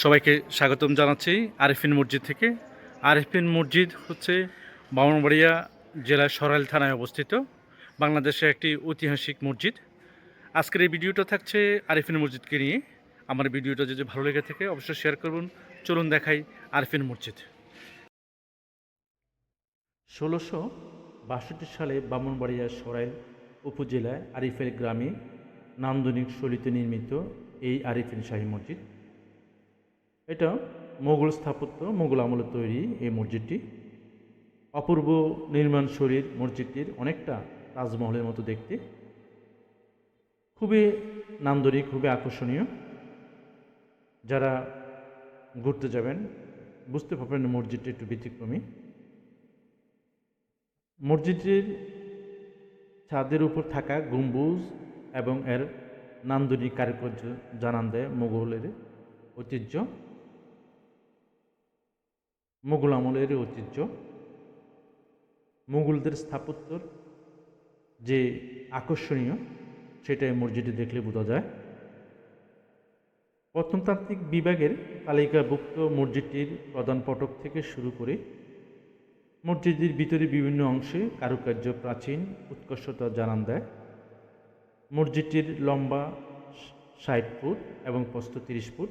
সবাইকে স্বাগতম জানাচ্ছি আরিফিন মসজিদ থেকে। আরিফিন মসজিদ হচ্ছে বামনবাড়িয়া জেলার সরাইল থানায় অবস্থিত, বাংলাদেশের একটি ঐতিহাসিক মসজিদ। আজকের এই ভিডিওটা থাকছে আরিফিন মসজিদকে নিয়ে। আমার ভিডিওটা যদি ভালো লেগে থাকে, অবশ্যই শেয়ার করুন। চলুন দেখাই আরিফিন মসজিদ। ষোলোশো বাষট্টি সালে বামনবাড়িয়া সরাইল উপজেলায় আরিফেল গ্রামে নান্দনিক শৈলীতে নির্মিত এই আরিফিন শাহী মসজিদ। এটা মোগল স্থাপত্য, মোগল আমলে তৈরি এই মসজিদটি। অপূর্ব নির্মাণ শরীর মসজিদটির অনেকটা তাজমহলের মতো দেখতে। খুবই নান্দনিক, খুবই আকর্ষণীয়। যারা ঘুরতে যাবেন, বুঝতে পারবেন মসজিদটি একটু ব্যতিক্রমী। মসজিদটির ছাদের উপর থাকা গম্বুজ এবং এর নান্দনিক কারুকার্য জানান দেয় মোগলের ঐতিহ্য। মোগল আমলের ঐতিহ্য। মোগলদের স্থাপত্যর যে আকর্ষণীয় সেটা এই মসজিদে দেখলে বোঝা যায়। প্রত্নতাত্ত্বিক বিভাগের তালিকাভুক্ত মসজিদটির প্রধান ফটক থেকে শুরু করে মসজিদের ভিতরে বিভিন্ন অংশে কারুকার্য প্রাচীন উৎকর্ষতা জানান দেয়। মসজিদটির লম্বা ষাট ফুট এবং প্রস্থ তিরিশ ফুট।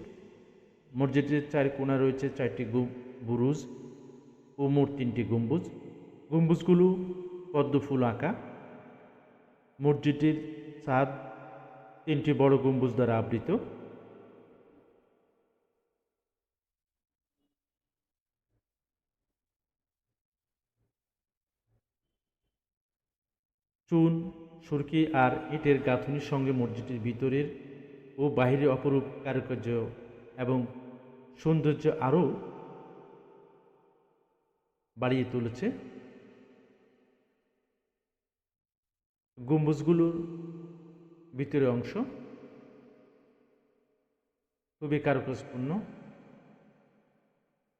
মসজিদের চার কোণা রয়েছে, চারটি বুরুজ ও মোট তিনটি গম্বুজ। গম্বুজগুলো পদ্ম ফুল আঁকা। মসজিদটির ছাদ তিনটি বড় গম্বুজ দ্বারা আবৃত। চুন, সুরকি আর ইটের গাঁথনির সঙ্গে মসজিদটির ভিতরের ও বাহিরের অপরূপ কারুকার্য এবং সৌন্দর্য আরও বাড়িয়ে তুলেছে। গম্বুজগুলোর ভিতরের অংশ। খুবই কারুকাজপূর্ণ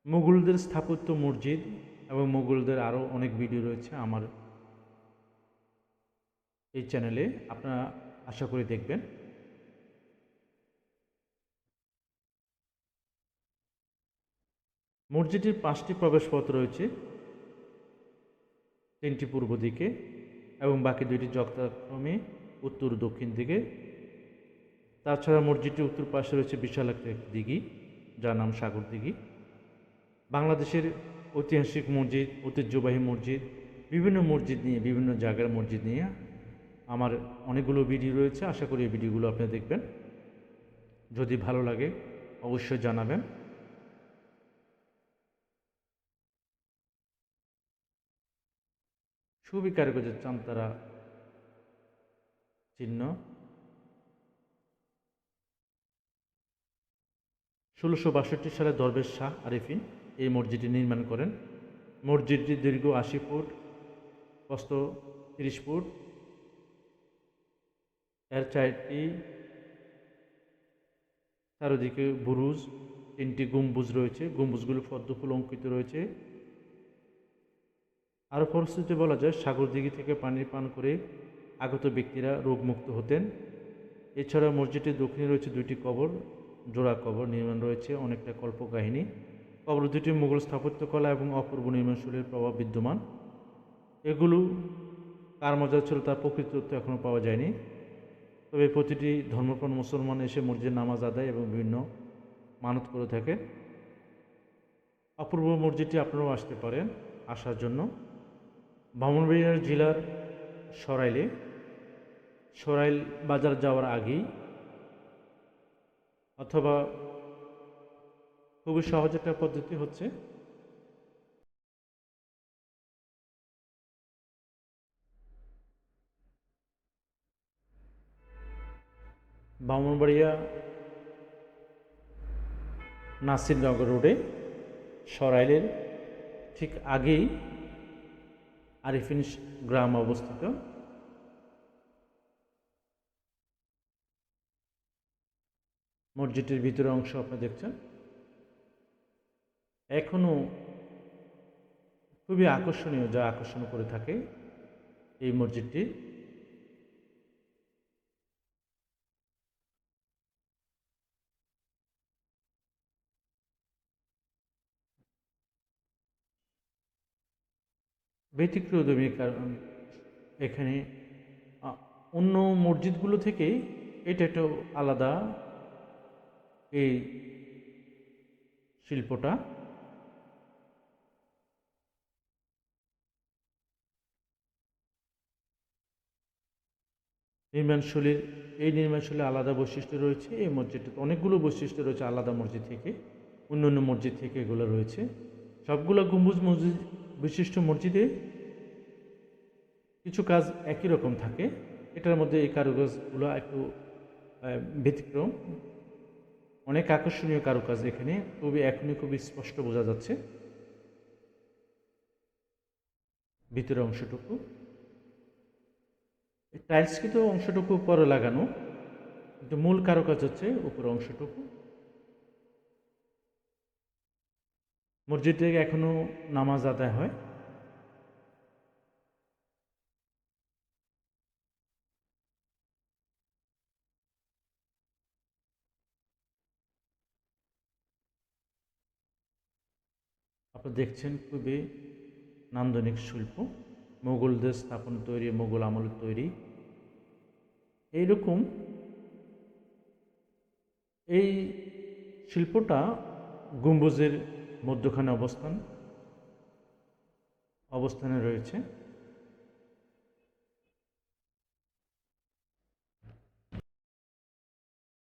মুঘলদের স্থাপত্য মসজিদ এবং মুঘলদের আরও অনেক ভিডিও রয়েছে আমার এই চ্যানেলে আপনারা আশা করি দেখবেন। মসজিদটির পাঁচটি প্রবেশপথ রয়েছে। তিনটি পূর্ব দিকে এবং বাকি দুইটি যথাক্রমে উত্তর দক্ষিণ দিকে। তাছাড়া মসজিদটির উত্তর পাশে রয়েছে বিশাল একটা দিঘি, যার নাম সাগর দিঘি। বাংলাদেশের ঐতিহাসিক মসজিদ, ঐতিহ্যবাহী মসজিদ, বিভিন্ন মসজিদ নিয়ে, বিভিন্ন জায়গার মসজিদ নিয়ে আমার অনেকগুলো ভিডিও রয়েছে। আশা করি এই ভিডিওগুলো আপনি দেখবেন। যদি ভালো লাগে, অবশ্যই জানাবেন। খুবই কারিগরের চামতারা চিহ্ন ষোলোশো বাষট্টি সালে দরবেশ শাহ আরিফিন এই মসজিদটি নির্মাণ করেন। মসজিদটির দীর্ঘ আশি ফুট, প্রস্থ তিরিশ ফুট। এর চারটি চারিদিকে বুরুজ, তিনটি গম্বুজ রয়েছে। গম্বুজগুলো পদ্মফুল অঙ্কিত রয়েছে। আরও ফলশ্রুতিতে বলা যায়, সাগর দিঘি থেকে পানি পান করে আগত ব্যক্তিরা রোগমুক্ত হতেন। এছাড়া মসজিদের দক্ষিণে রয়েছে দুইটি কবর, জোড়া কবর নির্মাণ রয়েছে, অনেকটা কল্পকাহিনী। কবর দুটি মুঘল স্থাপত্যকলা এবং অপূর্ব নির্মাণশৈলীর প্রভাব বিদ্যমান। এগুলো কার মজা ছিল তার প্রকৃত তথ্য এখনও পাওয়া যায়নি। তবে প্রতিটি ধর্মপ্রাণ মুসলমান এসে মসজিদে নামাজ আদায় এবং বিভিন্ন মানত করে থাকে অপূর্ব মসজিদটি আপনারাও আসতে পারেন আসার জন্য। বামনবাড়িয়া জেলার সরাইলে, সরাইল বাজার যাওয়ার আগেই অথবা খুবই সহজ একটা পদ্ধতি হচ্ছে বামনবাড়িয়া নাসিরনগর রোডে সরাইলের ঠিক আগেই আরিফিন গ্রাম অবস্থিত। মসজিদের ভিতরে অংশ আপনি দেখছেন। এখনও খুবই আকর্ষণীয় যা আকর্ষণ করে থাকে এই মসজিদটি। ব্যতিক্রমী কারণ এখানে অন্য মসজিদগুলো থেকে এটা একটু আলাদা এই শিল্পটা। নির্মাণশৈলীর, এই নির্মাণশৈলীর আলাদা বৈশিষ্ট্য রয়েছে, এই মসজিদটাতে অনেকগুলো বৈশিষ্ট্য রয়েছে আলাদা মসজিদ থেকে, অন্য অন্য মসজিদ থেকে এগুলো রয়েছে। সবগুলো গম্বুজ মসজিদ বিশিষ্ট মসজিদে কিছু কাজ একই রকম থাকে। এটার মধ্যে এই কারুকাজগুলো একটু ব্যতিক্রম। অনেক আকর্ষণীয় কারুকাজ এখানে খুবই এখনই খুবই স্পষ্ট বোঝা যাচ্ছে। ভিতরের অংশটুকু। টাইলস কিন্তু অংশটুকু পরে লাগানো, কিন্তু মূল কারুকাজ হচ্ছে উপর অংশটুকু। মসজিদ এখনও নামাজ আদায় হয়। আপনারা দেখছেন খুবই নান্দনিক শিল্প। মোগলদের স্থাপন তৈরি, মোগল আমল তৈরি। এইরকম এই শিল্পটা গম্বুজের মধ্যখানে অবস্থান অবস্থানে রয়েছে।